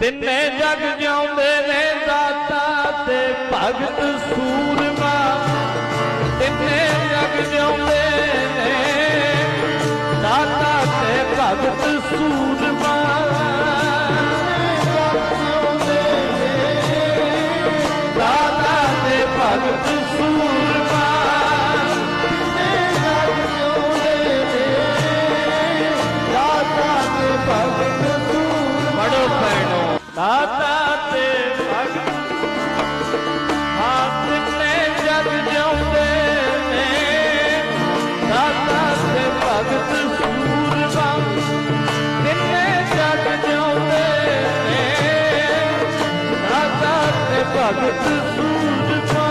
ਤਿੰਨੇ ਜਗ ਜਿਉਂਦੇ ਨੇ ਦਾਤਾ ਤੇ ਭਗਤ ਸੂਰਮਾ। ਤਿੰਨੇ ਜਗ ਜਿਉਂਦੇ ਨੇ ਦਾਤਾ ਤੇ ਭਗਤ ਸੂਰਮਾ। ਦਾਤਾ ਤੇ ਭਗਤ ਸੂਰਮਾ। ਦਾਤਾ ਤੇ ਭਗਤ ਦਾਤਾ ਤੇ ਭਗਤ ਹਾਂ ਤਿੰਨੇ ਜਗ ਜਿਉਂਦੇ ਨੇ। ਦਾਤਾ ਤੇ ਭਗਤ ਸੂਰਮਾ ਤਿੰਨੇ ਜਗ ਜਿਉਂਦੇ ਨੇ। ਦਾਤਾ ਤੇ ਭਗਤ ਸੂਰਮਾ